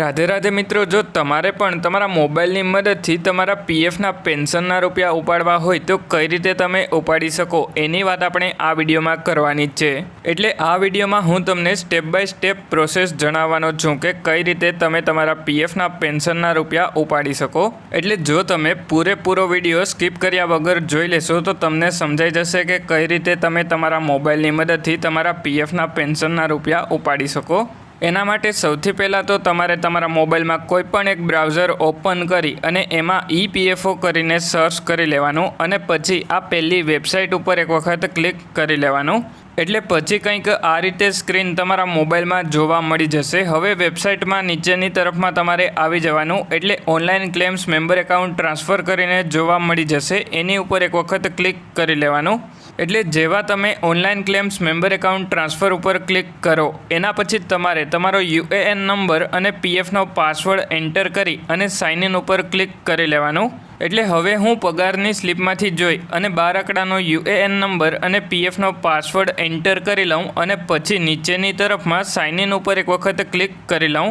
રાધે રાધે મિત્રો, જો તમારે પણ તમારા મોબાઈલની મદદથી તમારા પીએફના પેન્શનના રૂપિયા ઉપાડવા હોય તો કઈ રીતે તમે ઉપાડી શકો? એની વાત આપણે આ વિડીયોમાં કરવાની છે. એટલે આ વિડીયોમાં હું તમને સ્ટેપ બાય સ્ટેપ પ્રોસેસ જણાવવાનો છું કે કઈ રીતે તમે તમારા પીએફના પેન્શનના રૂપિયા ઉપાડી શકો. એટલે જો તમે પૂરેપૂરો વીડિયો સ્કીપ કર્યા વગર જોઈ લેશો તો તમને સમજાઈ જશે કે કઈ રીતે તમે તમારા મોબાઈલની મદદથી તમારા પીએફના પેન્શનના રૂપિયા ઉપાડી શકો. એના માટે સૌથી પહેલાં તો તમારે તમારા મોબાઈલમાં કોઈ પણ એક બ્રાઉઝર ઓપન કરી અને એમાં ઈપીએફઓ કરીને સર્ચ કરી લેવાનું અને પછી આ પહેલી વેબસાઇટ ઉપર એક વખત ક્લિક કરી લેવાનું. એટલે પછી કંઈક આ રીતે સ્ક્રીન તમારા મોબાઈલમાં જોવા મળી જશે. હવે વેબસાઇટમાં નીચેની તરફમાં તમારે આવી જવાનું. એટલે online claims member account transfer કરીને જોવા મળી જશે. એની ઉપર એક વખત ક્લિક કરી લેવાનું. એટલે જેવા તમે online claims member account transfer ઉપર ક્લિક કરો, એના પછી તમારે તમારો યુએએન નંબર અને પીએફનો પાસવર્ડ એન્ટર કરી અને સાઇન ઇન ઉપર ક્લિક કરી લેવાનું. એટલે હવે હું પગારની સ્લીપમાંથી જોઈ અને બાર આંકડાનો યુએએન નંબર અને પીએફનો પાસવર્ડ એન્ટર કરી લઉં અને પછી નીચેની તરફમાં સાઇન ઇન ઉપર એક વખત ક્લિક કરી લઉં.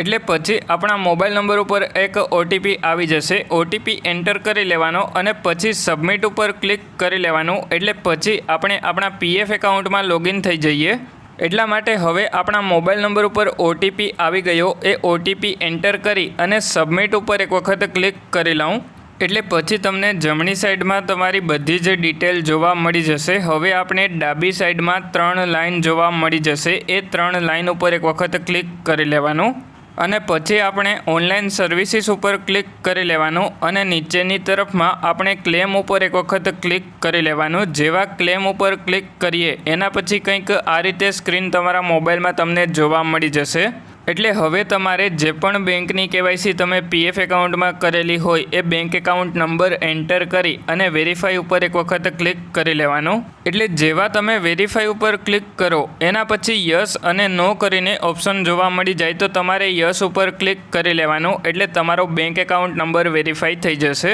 એટલે પછી આપણા મોબાઈલ નંબર ઉપર એક ઓટીપી આવી જશે. ઓટીપી એન્ટર કરી લેવાનો અને પછી સબમિટ ઉપર ક્લિક કરી લેવાનું. એટલે પછી આપણે આપણા પીએફ એકાઉન્ટમાં લોગિન થઈ જઈએ. એટલા માટે હવે આપણા મોબાઈલ નંબર ઉપર ઓટીપી આવી ગયો. એ ઓટીપી એન્ટર કરી અને સબમિટ ઉપર એક વખત ક્લિક કરી લઉં. એટલે પછી તમને જમણી સાઈડમાં તમારી બધી જ ડિટેલ જોવા મળી જશે. હવે આપણે ડાબી સાઈડમાં ત્રણ લાઇન જોવા મળી જશે. એ ત્રણ લાઇન ઉપર એક વખત ક્લિક કરી લેવાનું. અને પછી આપણે ઓનલાઈન સર્વિસીસ ઉપર ક્લિક કરી લેવાનું. અને નીચેની તરફમાં આપણે ક્લેમ ઉપર એક વખત ક્લિક કરી લેવાનું. જેવા ક્લેમ ઉપર ક્લિક કરીએ, એના પછી કંઈક આ રીતે સ્ક્રીન તમારા મોબાઈલમાં તમને જોવા મળી જશે. એટલે હવે તમારે જે પણ બેંકની કેવાયસી તમે પીએફ એકાઉન્ટમાં કરેલી હોય એ બેંક એકાઉન્ટ નંબર એન્ટર કરી અને વેરીફાઈ ઉપર એક વખત ક્લિક કરી લેવાનું. એટલે જેવા તમે વેરીફાઈ ઉપર ક્લિક કરો, એના પછી યસ અને નો કરીને ઓપ્શન જોવા મળી જાય તો તમારે યસ ઉપર ક્લિક કરી લેવાનું. એટલે તમારો બેંક એકાઉન્ટ નંબર વેરીફાઈ થઈ જશે.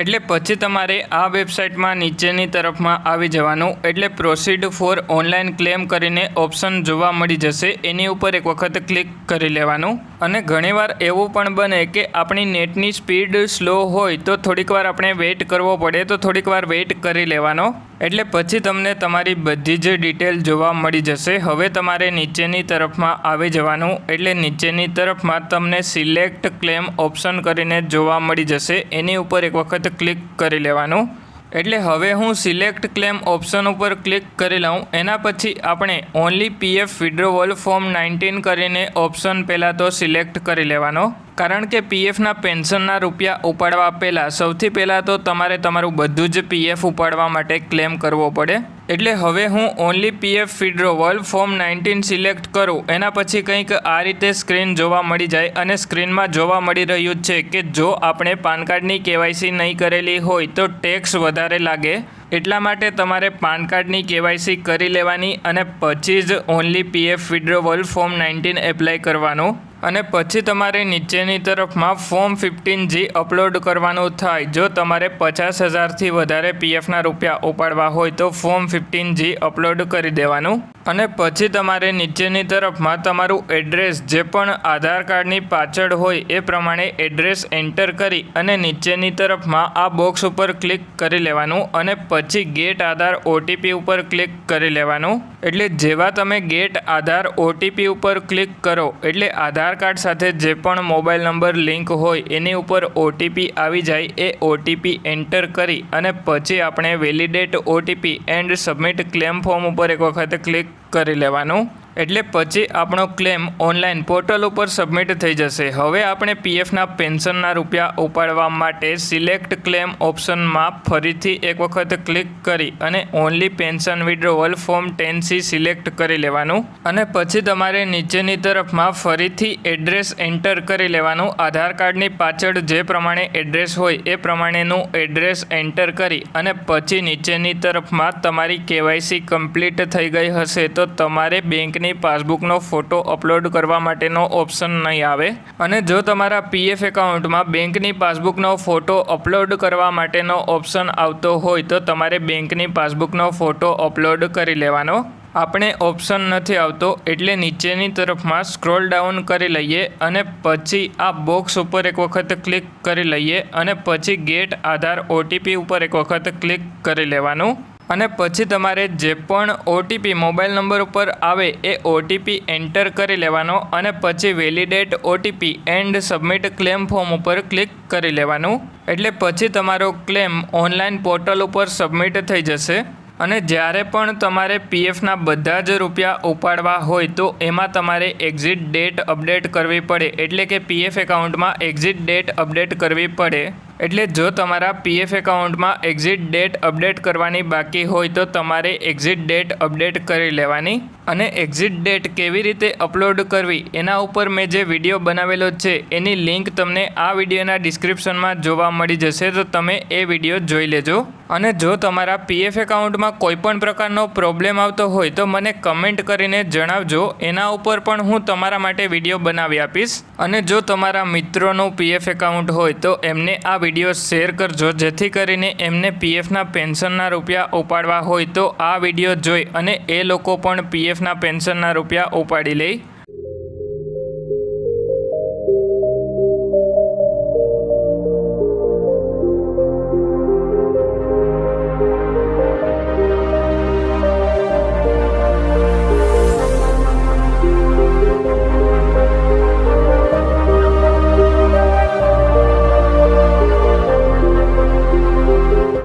એટલે પછી તમારે આ વેબસાઇટમાં નીચેની તરફમાં આવી જવાનું. એટલે પ્રોસીડ ફોર ઓનલાઈન ક્લેમ કરીને ઓપ્શન જોવા મળી જશે. એની ઉપર એક વખત ક્લિક કરી લેવાનું. અને ઘણીવાર એવું પણ બને કે આપણી નેટની સ્પીડ સ્લો હોય તો થોડીક વાર આપણે વેઇટ કરવો પડે, તો થોડીક વાર વેઇટ કરી લેવાનો. એટલે પછી તમને તમારી બધી જ ડિટેલ જોવા મળી જશે. હવે તમારે નીચેની તરફમાં આવી જવાનું. એટલે નીચેની તરફમાં તમને સિલેક્ટ ક્લેમ ઓપ્શન કરીને જોવા મળી જશે. એની ઉપર એક વખત ક્લિક કરી લેવાનું. એટલે હવે હું સિલેક્ટ ક્લેમ ઓપ્શન ઉપર ક્લિક કરી લઉં. એના પછી આપણે only PF withdrawal form nineteen કરીને ઓપ્શન પહેલાં તો સિલેક્ટ કરી લેવાનો. કારણ કે પીએફના પેન્શનના રૂપિયા ઉપાડવા પહેલાં સૌથી પહેલાં તો તમારે તમારું બધું જ પીએફ ઉપાડવા માટે ક્લેમ કરવો પડે. એટલે હવે હું only PF withdrawal form nineteen select કરું. એના પછી કંઈક આ રીતે સ્ક્રીન જોવા મળી જાય અને સ્ક્રીનમાં જોવા મળી રહ્યું છે કે જો આપણે પાન કાર્ડની કેવાયસી નહીં કરેલી હોય તો ટેક્સ વધારે લાગે. એટલા માટે તમારે પાન કાર્ડની કેવાયસી કરી લેવાની અને પછી જ only PF withdrawal form nineteen apply કરવાનું. અને પછી તમારે નીચેની તરફમાં ફોર્મ ફિફ્ટીન જી અપલોડ કરવાનું થાય. જો તમારે પચાસ હજારથી વધારે પીએફના રૂપિયા ઉપાડવા હોય તો ફોર્મ ફિફ્ટીન જી અપલોડ કરી દેવાનું. અને પછી તમારે નીચેની તરફમાં તમારું એડ્રેસ જે પણ આધાર કાર્ડની પાછળ હોય એ પ્રમાણે એડ્રેસ એન્ટર કરી અને નીચેની તરફમાં આ બોક્સ ઉપર ક્લિક કરી લેવાનું અને પછી ગેટ આધાર ઓટીપી ઉપર ક્લિક કરી લેવાનું. એટલે જેવા તમે ગેટ આધાર ઓટીપી ઉપર ક્લિક કરો, એટલે આધાર કાર્ડ સાથે જે પણ મોબાઈલ નંબર લિંક હોય એની ઉપર ઓટીપી આવી જાય, એ ઓટીપી એન્ટર કરી અને પછી આપણે validate OTP and submit claim form ઉપર એક વખત ક્લિક કરી લેવાનું. એટલે પછી આપણો ક્લેમ ઓનલાઈન પોર્ટલ ઉપર સબમિટ થઈ જશે. હવે આપણે પીએફના પેન્શનના રૂપિયા ઉપાડવા માટે સિલેક્ટ ક્લેમ ઓપ્શનમાં ફરીથી એક વખત ક્લિક કરી અને only pension withdrawal form ten C select કરી લેવાનું અને પછી તમારે નીચેની તરફમાં ફરીથી એડ્રેસ એન્ટર કરી લેવાનું. આધાર કાર્ડની પાછળ જે પ્રમાણે એડ્રેસ હોય એ પ્રમાણેનું એડ્રેસ એન્ટર કરી અને પછી નીચેની તરફમાં તમારી કેવાયસી કમ્પ્લીટ થઈ ગઈ હશે તો તમારે બેંકની પાસબુકનો ફોટો અપલોડ કરવા માટેનો ઓપ્શન નહીં આવે અને જો તમારા પીએફ એકાઉન્ટમાં બેંકની પાસબુકનો ફોટો અપલોડ કરવા માટેનો ઓપ્શન આવતો હોય તો તમારે બેંકની પાસબુકનો ફોટો અપલોડ કરી લેવાનો. આપણે ઓપ્શન નથી આવતો એટલે નીચેની તરફમાં સ્ક્રોલ ડાઉન કરી લઈએ અને પછી આ બોક્સ ઉપર એક વખત ક્લિક કરી લઈએ અને પછી ગેટ આધાર ઓટીપી ઉપર એક વખત ક્લિક કરી લેવાનું. અને પછી તમારે જે પણ ઓટીપી મોબાઈલ નંબર ઉપર આવે એ ઓટીપી એન્ટર કરી લેવાનો અને પછી validate OTP and submit claim form ઉપર ક્લિક કરી લેવાનું. એટલે પછી તમારો ક્લેમ ઓનલાઈન પોર્ટલ ઉપર સબમિટ થઈ જશે. અને જ્યારે પણ તમારે પીએફના બધા જ રૂપિયા ઉપાડવા હોય તો એમાં તમારે એક્ઝિટ ડેટ અપડેટ કરવી પડે. એટલે કે પીએફ એકાઉન્ટમાં એક્ઝિટ ડેટ અપડેટ કરવી પડે. એટલે જો તમારા પીએફ એકાઉન્ટમાં એક્ઝિટ ડેટ અપડેટ કરવાની બાકી હોય તો તમારે એક્ઝિટ ડેટ અપડેટ કરી લેવાની અને એક્ઝિટ ડેટ કેવી રીતે અપલોડ કરવી એના ઉપર મેં જે વીડિયો બનાવેલો છે, એની લિંક તમને આ વિડીયોના ડિસ્ક્રિપ્શનમાં જોવા મળી જશે, તો તમે એ વીડિયો જોઈ લેજો. અને જો તમારા પીએફ એકાઉન્ટમાં કોઈપણ પ્રકારનો પ્રોબ્લેમ આવતો હોય, તો મને કમેન્ટ કરીને જણાવજો. એના ઉપર પણ હું તમારા માટે વીડિયો બનાવી આપીશ. અને જો તમારા મિત્રોનું પીએફ એકાઉન્ટ હોય, તો એમને આ વીડિયો શેર કરજો. જેથી કરીને એમને પીએફના પેન્શનના રૂપિયા ઉપાડવા હોય, તો આ વીડિયો જોઈ અને એ લોકો પણ પીએફના પેન્શનના રૂપિયા ઉપાડી લે